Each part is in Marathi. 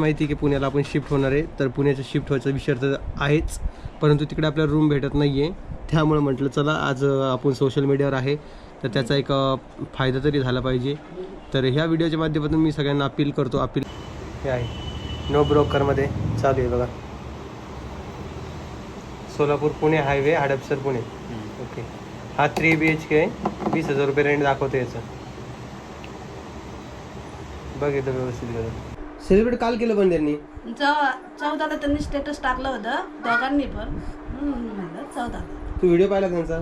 माहिती की पुण्याला आपण शिफ्ट होणार आहे. तर पुण्याच्या शिफ्ट व्हायचा विचार तर आहेच. परंतु तिकडे आपल्याला रूम भेटत नाही आहे त्यामुळे म्हटलं चला आज आपण सोशल मीडियावर आहे. तर त्याचा एक फायदा तरी झाला पाहिजे. तर ह्या व्हिडिओच्या माध्यमातून मी सगळ्यांना अपील करतो. अपील हे आहे. नो ब्रोकरमध्ये चालू आहे बघा. सोलापूर पुणे हायवे हडपसर पुणे. ओके हा थ्री बी एच के आहे. वीस हजार रुपये रेंट दाखवतो याचं. बघ येतं व्यवस्थित सेलिब्रेट काल केलं पण त्यांनी? चौदाला त्यांनी स्टेटस टाकलं होतं दोघांनी पण. चौदा तू व्हिडिओ पाहिला त्यांचा?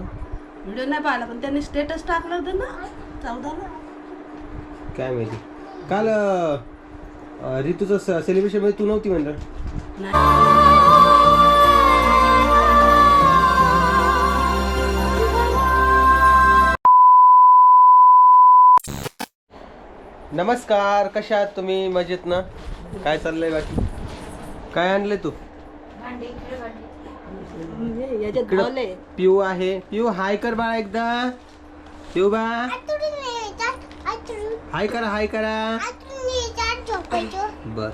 व्हिडिओ नाही पाहिला पण त्यांनी स्टेटस टाकलं होतं ना चौदाला. काय माहिती. काल अं, ऋतूचं सेलिब्रेशनमध्ये तू नव्हती म्हणलं. नाही. नमस्कार कशा आहात तुम्ही? मजेत ना? काय चाललंय बाकी? काय आणलंय तू? याच्यात इकडं पिऊ आहे. पिऊ हाय कर बाळा एकदा. पिऊ बा. हाय करा हाय करा. बर.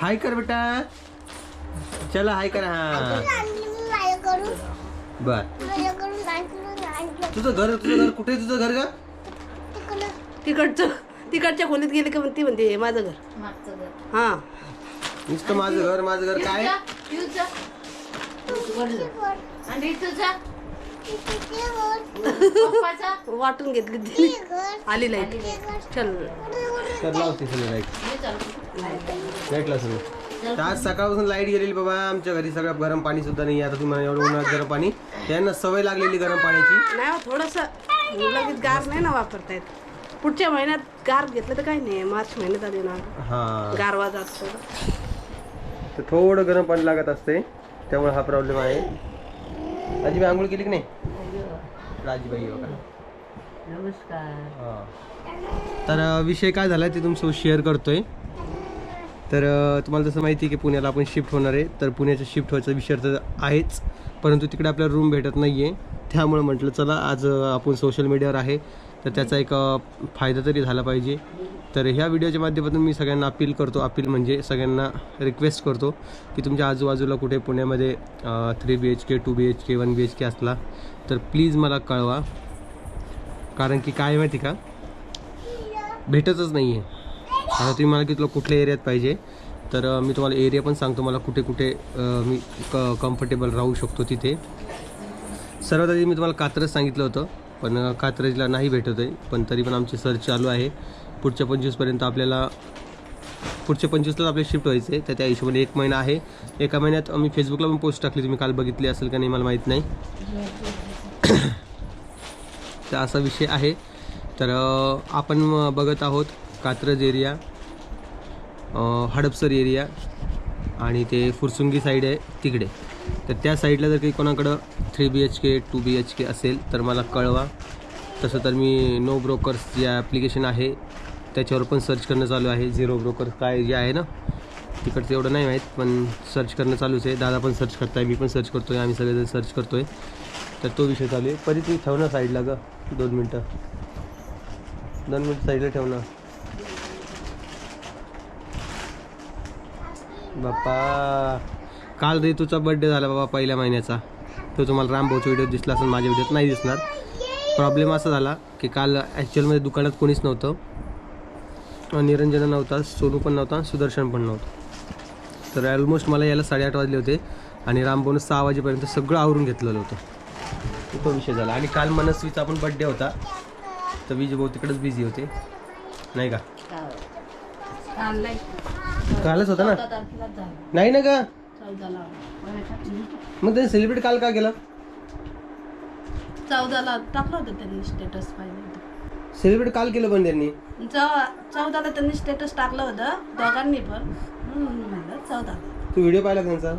हाय कर बेटा. चला हाय करा हा. बर. तुझं घर तुझं घर कुठे आहे? तुझं घर का तिकडचं. तिकडच्या खोलीत गेले का म्हणते म्हणते हे माझं घर. हा. नुसतं माझं घर माझं घर काय? आणि तुझा वाटून घेतली. आली लाइट चल. तर लावते सगळं लाइट लाईटला सगळं. आज सकाळपासून लाइट गेलेली बाबा आमच्या घरी सगळं गरम पाणी सुद्धा नाही. आता तुम्हाला एवढं उन्हाळ्यात गरम पाणी. त्यांना सवय लागलेली गरम पाण्याची. नाही थोडस लगेच गार नाही ना वापरता येत. पुढच्या महिन्यात गार घेतलं तर काही नाही मार्च महिन्यात आले ना. हा. गारवा जात तर थोडं गरम पाणी लागत असते त्यामुळे हा प्रॉब्लेम आहे. आजीबाई आंघोळ केली की नाही? राजीबाई बघा हा. तर अ, विषय काय झाला ते तुमच्यासोबत शेअर करतोय. तर अ, तुम्हाला जसं माहिती आहे की पुण्याला आपण शिफ्ट होणार आहे तर पुण्याच्या शिफ्ट व्हायचा विचार तर आहेच. परंतु तिकडे आपल्याला रूम भेटत नाही आहे त्यामुळे म्हटलं चला आज अ, आपण सोशल मीडियावर आहे. तर त्याचा एक फायदा तरी झाला पाहिजे. तर ह्या व्हिडिओच्या माध्यमातून मी सगळ्यांना अपील करतो. अपील म्हणजे सगळ्यांना रिक्वेस्ट करतो की तुमच्या आजूबाजूला कुठे पुण्यामध्ये three B H K two B H K one B H K असला तर प्लीज मला कळवा. कारण की काय माहिती का? भेटतच नाही आहे आता तुम्ही मला की तुला कुठल्या एरियात पाहिजे? तर मी तुम्हाला एरिया पण सांगतो. मला कुठे कुठे मी क कम्फर्टेबल राहू शकतो तिथे. सर्वात आधी मी तुम्हाला कात्रच सांगितलं होतं. पण कात्रजला नाही भेटत आहे पण तरी पण आमची सर्च चालू आहे. पुढच्या पंचवीसपर्यंत आपल्याला पुढच्या पंचवीसलाच आपले शिफ्ट व्हायचे तर त्या हिशोबाने एक महिना आहे. एका महिन्यात आम्ही फेसबुकला पण पोस्ट टाकली. तुम्ही काल बघितली असेल का नाही मला माहीत नाही. तर असा विषय आहे. तर आपण बघत आहोत कात्रज एरिया हडपसर एरिया आणि ते फुरसुंगी साईड आहे तिकडे. तर त्या साईडला जर काही कोणाकडं three B H K two B H K असेल तर मला कळवा. तसं तर मी नो ब्रोकर्स जे ॲप्लिकेशन आहे. त्याच्यावर पण सर्च करणं चालू आहे. झिरो ब्रोकर काय जे आहे ना तिकडचं एवढं नाही माहीत पण सर्च करणं चालूच आहे. दादा पण सर्च करताय मी पण सर्च करतो आहे आम्ही सगळेजण सर्च करतो आहे तर तो विषय चालू आहे. परी तुम्ही ठेव ना साईडला ग दोन मिनटं. दोन मिनटं साईडला ठेव ना. बाप्पा! काल ऋतूचा बर्थडे झाला बाबा पहिल्या महिन्याचा. तो तुम्हाला रामभाऊचा व्हिडिओ दिसला असेल माझ्या व्हिडिओत नाही दिसणार. प्रॉब्लेम असा झाला की काल ॲक्च्युअलमध्ये दुकानात कोणीच नव्हतं. निरंजना नव्हता सोनू पण नव्हता सुदर्शन पण नव्हतं. तर ऑलमोस्ट मला यायला साडेआठ वाजले होते आणि रामभाऊनं सहा वाजेपर्यंत सगळं आवरून घेतलेलं होतं. तो विषय झाला. आणि काल मनस्वीचा पण बड्डे होता. तर विजय भाऊ तिकडेच बिझी होते. नाही का? कालच होता ना? नाही ना का चौदाला मग त्यांनी सेलिब्रेट काल का केलं? चौदाला टाकलं होतं त्यांनी स्टेटस पाहिजे. सेलिब्रेट काल केलं पण त्यांनी? चौदाला त्यांनी स्टेटस टाकलं होतं दोघांनी पण. म्हणून म्हणलं चौदाला तू व्हिडिओ पाहिला त्यांचा?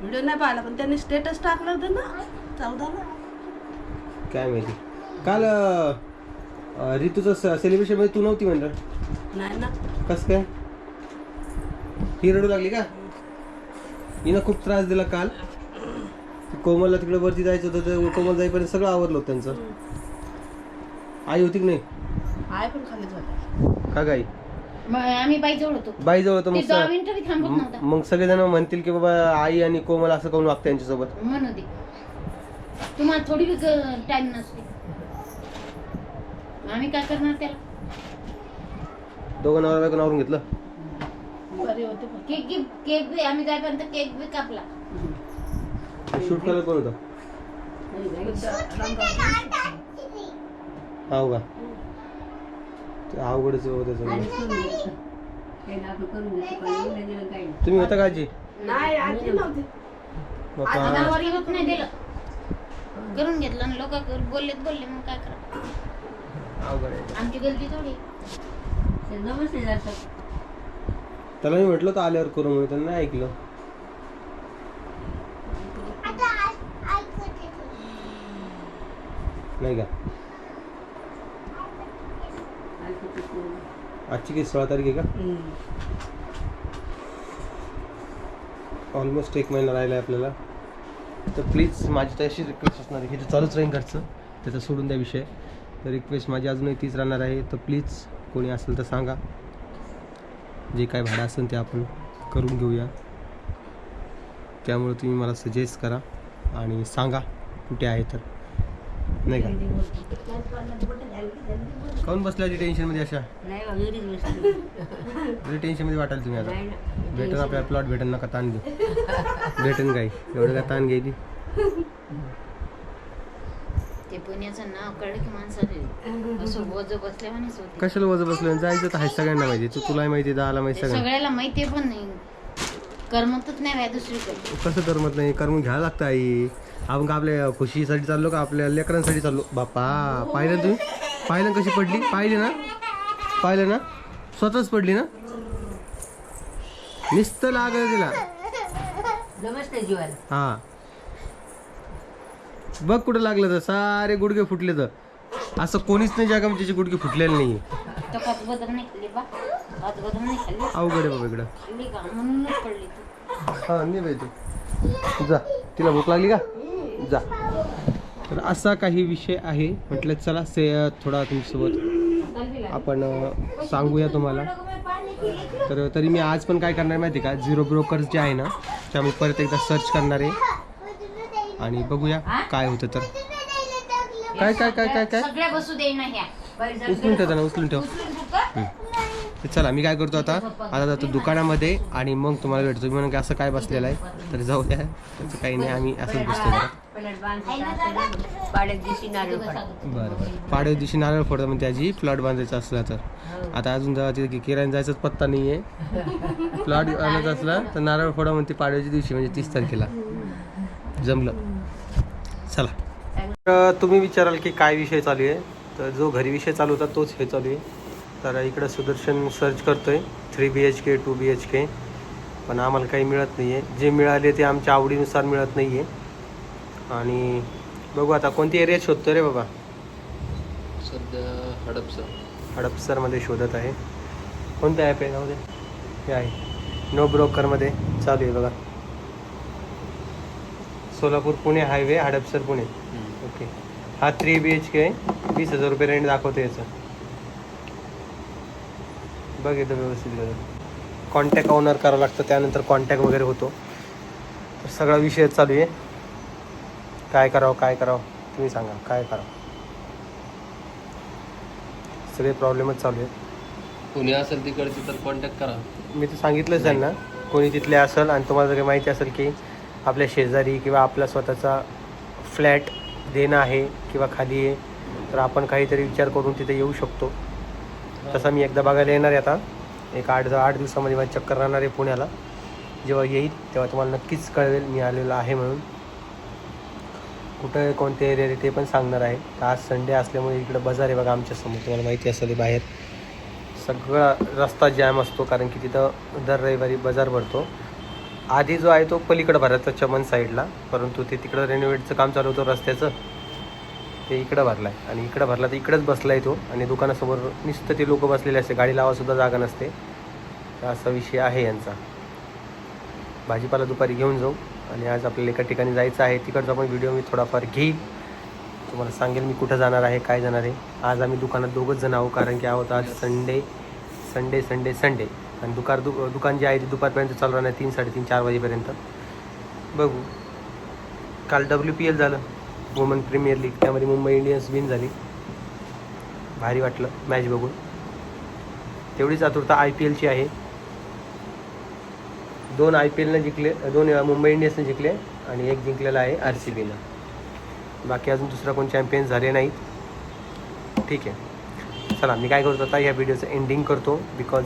व्हिडिओ नाही पाहिला पण त्यांनी स्टेटस टाकलं होतं ना चौदाला काय माहिती. काल अं, अं, ऋतूचं सेलिब्रेशनमध्ये तू नव्हती म्हणलं. नाही ना. कसं काय? ही रडू लागली का? हिनं खूप त्रास दिला काल. कोमलला तिकडे वरती जायचं होतं तर कोमल जाईपर्यंत सगळं आवरलं होतं त्यांचं. आई होती की नाही? आहे पण खालीच होता का गाई आम्ही बाईजवळ होतो. बाईजवळ मग मग सगळेजण म्हणतील की बाबा आई आणि कोमल असं करून वागतं यांच्यासोबत? म्हणू दे. तुम्हाला थोडी टाइम नसते. आम्ही काय करणार त्याला? दोघं नवरा बायको नावरून घेतलं? बरे होते पण. केक बी आम्ही जायपर्यंत केक बी कापला. शूट करायला कोण होतं हो का? ते अवघडच होतं सगळं तुम्ही होता का आजी? नाही आजी नव्हती. बापा. आधारवारी होत नाही दिलं. करून घेतलं आणि लोक बोललेत बोलले मग काय करा अवघड आहे. आमची गलती थोडी त्याला मी म्हटलं तर आल्यावर करू म्हणून त्यांनी ऐकलं. नाही का? आजची किती सोळा तारीख आहे का? ऑलमोस्ट एक महिना राहिला आहे आपल्याला. तर प्लीज माझी तशी रिक्वेस्ट असणार आहे की ते चालूच राहील घरचं त्याचं सोडून द्या विषय. तर रिक्वेस्ट माझी अजूनही तीच राहणार आहे. तर प्लीज कोणी असेल तर सांगा. जे काय भाडं असेल ते आपण करून घेऊया. त्यामुळे तुम्ही मला सजेस्ट करा आणि सांगा कुठे आहे तर. नाही का? काऊन बसल्या टेन्शनमध्ये अशा? टेन्शनमध्ये वाटाल तुम्ही आता. भेटन आपल्याला प्लॉट भेटन नका ताण घेऊ. भेटन काय एवढं काय ताण घ्यायची? ते पुण्याचं नाव कळलं की माणसाला असं वज बसल्यावानीच होते. कशाला वजन बसलं? जायचं तर आहे सगळ्यांना माहिती. तू तुला माहिती दहाला माहिती सगळ्यांना. सगळ्याला माहिती पण नाही. करमतच नाही बाय दुसरीकडे. कसं करमत नाही? करून घ्यावं लागतं आई. आपण का आपल्या खुशीसाठी चाललो का आपल्या लेकरांसाठी चाललो? बापा पाहिलं तुम्ही पाहिलं कशी पडली? पाहिली ना? पाहिलं ना? स्वतःच पडली ना? नुसतं लागलं तिला. नमस्ते जीवन हा. बघ कुठं लागलं तर सारे गुडघे फुटले तर. असं कोणीच नाही जगामध्ये त्याचे गुडघे फुटलेले नाही अवघड आहे बाबा इकडं. हा नाही बाई तू. जा. तिला भूक लागली का? जा. तर असा काही विषय आहे. म्हटलं चला से थोडा तुमच्यासोबत आपण सांगूया तुम्हाला. तर तरी मी आज पण काय करणार माहिती का? झिरो ब्रोकर जे आहे ना त्यामुळे परत एकदा सर्च करणार आहे. आणि बघूया काय होतं तर. काय काय काय काय काय? सगळ्या बसू दे ना ह्या. उचलून ठेवता ना उचलून ठेव? तर चला मी काय करतो आता? आता जातो दुकानामध्ये आणि मग तुम्हाला भेटतो. मी म्हणून की असं काय बसलेलं आहे? तर जाऊ द्या त्याचं काही नाही आम्ही असंच बसतो. बरं बरं. पाडव्या दिवशी नारळ फोडता म्हणजे त्याची प्लॉट बांधायचा असला तर. आता अजून जेव्हा तिथे किरायला जायचाच पत्ता नाही आहे प्लॉट आणायचा असला तर नारळ फोडा म्हणते पाडव्याच्या दिवशी म्हणजे तीस तारखेला. जमलं. चला. तर तुम्ही विचाराल की काय विषय चालू आहे? तर जो घरी विषय चालू होता तोच हे चालू आहे. तर इकडं सुदर्शन सर्च करतोय. Three B H K two B H K पण आम्हाला काही मिळत नाही आहे जे मिळाले ते आमच्या आवडीनुसार मिळत नाही आहे आणि बघू आता कोणती एरिया शोधतो रे बाबा? सध्या हडपसर हडपसरमध्ये शोधत आहे. कोणतं ॲप आहे? नाव हे आहे. नो ब्रोकरमध्ये चालू आहे बघा. सोलापूर पुणे हायवे हडपसर पुणे. ओके. हा थ्री बी एच के आहे. वीस हजार रुपये रेंट दाखवतो याचं. बघ येतं व्यवस्थित बघा कॉन्टॅक्ट ऑनर करावं लागतं त्यानंतर कॉन्टॅक्ट वगैरे होतो. तर सगळा विषय चालू आहे. काय करावं काय करावं तुम्ही सांगा काय करावं. सगळे प्रॉब्लेमच चालू आहेत. पुणे असेल तिकडची तर कॉन्टॅक्ट करा. मी तर सांगितलंच त्यांना कोणी तिथले असेल आणि तुम्हाला जर माहिती असेल की आपल्या शेजारी किंवा आपला स्वतःचा फ्लॅट देणं आहे किंवा खाली आहे तर आपण काहीतरी विचार करून तिथे येऊ शकतो. तसा मी एकदा बघायला येणार आहे आता. एक आठ आठ दिवसामध्ये माझी चक्कर राहणार आहे पुण्याला. जेव्हा येईल तेव्हा तुम्हाला नक्कीच कळवेल मी आलेलो आहे म्हणून. कुठं कोणते एरिया ते पण सांगणार आहे. तर आज संडे असल्यामुळे इकडं बाजार आहे बघा आमच्यासमोर. तुम्हाला माहिती असेल बाहेर. सगळा रस्ता जॅम असतो कारण की तिथं दर रविवारी बाजार भरतो. आधी जो आहे तो पलीकडं भरायचा चमन साईडला परंतु ते तिकडं रेनोवेटचं काम चालू होतं रस्त्याचं. ते इकडं भरलं आहे आणि इकडं भरला तर इकडंच बसला आहे तो आणि दुकानासमोर नुसतं ते लोक बसलेले असते. गाडी लावासुद्धा जागा नसते. तर असा विषय आहे यांचा. भाजीपाला दुपारी घेऊन जाऊ आणि आज आपल्याला एका ठिकाणी जायचं आहे. तिकडचा पण व्हिडिओ मी थोडाफार घेईल तुम्हाला सांगेल मी कुठं जाणार आहे काय जाणार आहे. आज आम्ही दुकानात दोघंच जण आहोत कारण की आहोत आज संडे संडे संडे संडे आणि दुकान दु दुकान जे आहे ते दुपारपर्यंत चालू राहणार तीन साडेतीन चार वाजेपर्यंत. बघू. काल डब्ल्यू पी एल झालं वुमन प्रीमियर लीग त्यामध्ये मुंबई इंडियन्स विन झाली. भारी वाटलं मॅच बघून. तेवढीच आतुरता आय पी एलची आहे. दोन आय पी एलनं जिंकले दोन मुंबई इंडियन्सने जिंकले आणि एक जिंकलेला आहे आर सी बीनं बाकी अजून दुसरा कोण चॅम्पियन झाले नाहीत ठीक आहे. चला मी काय करतो आता या व्हिडिओचं एंडिंग करतो बिकॉज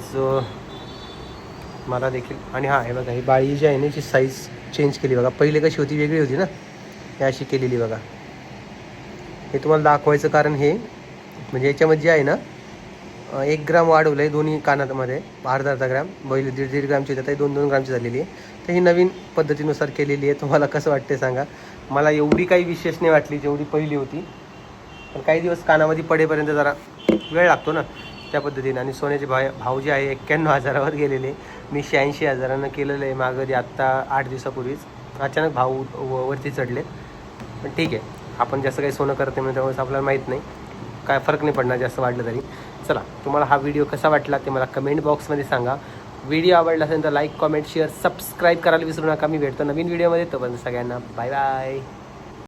मला देखील. आणि हां हे बघा ही बाळी जी आहे ना याची साईज चेंज केली बघा. पहिले कशी होती वेगळी होती ना? हे अशी केलेली बघा. हे तुम्हाला दाखवायचं कारण हे म्हणजे याच्यामध्ये जे आहे ना एक ग्राम वाढवलं आहे दोन्ही कानामध्ये अर्धा अर्धा ग्राम. पहिले दीड दीड ग्रामची होती दोन दोन ग्रामची झालेली आहे. तर ही नवीन पद्धतीनुसार केलेली आहे. तुम्हाला कसं वाटते सांगा. मला एवढी काही विशेष नाही वाटली जेवढी पहिली होती. पण काही दिवस कानामध्ये पडेपर्यंत जरा वेळ लागतो ना त्या पद्धतीने. आणि सोन्याचे भाव भाव जे आहे एक्क्याण्णव हजारावर गेलेले. मी शहाऐंशी हजारानं केलेलं आहे मागं जे आत्ता आठ दिवसापूर्वीच. अचानक भाव व- वरती चढले पण ठीक आहे. आपण जास्त काही सोनं करत नाही म्हणजे त्यामुळे आपल्याला माहीत नाही. काय फरक नाही पडणार जास्त वाढलं तरी. चला तुम्हाला हा व्हिडिओ कसा वाटला ते मला कमेंट बॉक्समध्ये सांगा. व्हिडिओ आवडला असेल तर लाईक कॉमेंट शेअर सबस्क्राईब करायला विसरू नका. मी भेटतो नवीन व्हिडिओमध्ये. तोपर्यंत सगळ्यांना बाय बाय